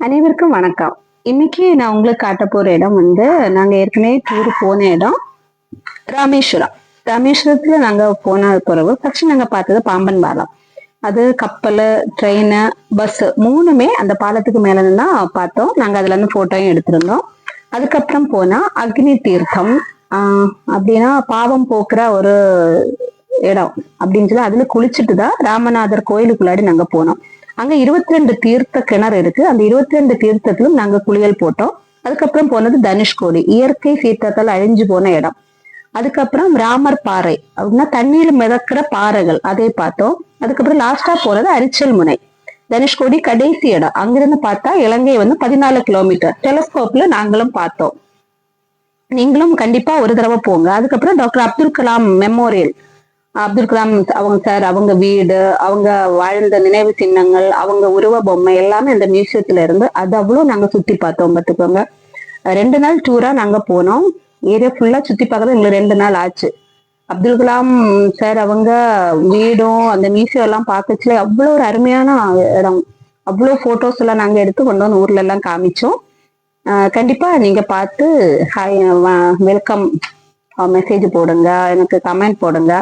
அனைவருக்கும் வணக்கம். இன்னைக்கு நான் உங்களுக்கு காட்ட போற இடம் வந்து நாங்க ஏற்கனவே டூர் போன இடம் ராமேஸ்வரம். ராமேஸ்வரத்துல நாங்க போன பிறகு ஃபர்ஸ்ட் நாங்க பார்த்தது பாம்பன் பாலம். அது கப்பல் ட்ரெயின் பஸ் மூணுமே அந்த பாலத்துக்கு மேல தான் பார்த்தோம். நாங்க அதுல இருந்து போட்டோயும் எடுத்திருந்தோம். அதுக்கப்புறம் போனா அக்னி தீர்த்தம் ஆஹ் அப்படின்னா பாவம் போக்குற ஒரு இடம் அப்படின்னு சொல்லி அதுல குளிச்சுட்டு தான் ராமநாதர் கோயிலுக்குள்ளாடி நாங்க போனோம். அங்க இருபத்தி ரெண்டு தீர்த்த கிணறு இருக்கு. அந்த இருபத்தி ரெண்டு தீர்த்தத்திலும் நாங்க குளியல் போட்டோம். அதுக்கப்புறம் போனது தனுஷ்கோடி இயற்கை சீற்றத்தால் அழிஞ்சு போன இடம். அதுக்கப்புறம் ராமர் பாறை. அப்படின்னா தண்ணீர் மிதக்கிற பாறைகள். அதை பார்த்தோம். அதுக்கப்புறம் லாஸ்டா போனது அரிச்சல் முனை. தனுஷ்கோடி கடைசி இடம். அங்கிருந்து பார்த்தா இலங்கை வந்து பதினாலு கிலோமீட்டர் டெலஸ்கோப்ல நாங்களும் பார்த்தோம். நீங்களும் கண்டிப்பா ஒரு தடவை போங்க. அதுக்கப்புறம் டாக்டர் அப்துல் கலாம் மெமோரியல் அப்துல் கலாம் அவங்க சார் அவங்க வீடு அவங்க வாழ்ந்த நினைவு சின்னங்கள் அவங்க உருவ பொம்மை எல்லாமே இந்த மியூசியத்துல இருந்து அது அவ்வளோ நாங்க சுத்தி பார்த்தோம் பார்த்துக்கோங்க ரெண்டு நாள் டூரா நாங்க போனோம். ஏரியா ஃபுல்லா சுத்தி பார்க்கறது எங்களுக்கு ரெண்டு நாள் ஆச்சு. அப்துல் கலாம் சார் அவங்க வீடும் அந்த மியூசியம் எல்லாம் பார்க்கச்சுல அவ்வளோ ஒரு அருமையான இடம். அவ்வளோ ஃபோட்டோஸ் எல்லாம் நாங்க எடுத்து கொண்டு வந்து ஊர்ல எல்லாம் காமிச்சோம். ஆஹ் கண்டிப்பா நீங்க பார்த்து ஹாய் வெல்கம் மெசேஜ் போடுங்க எனக்கு கமெண்ட் போடுங்க.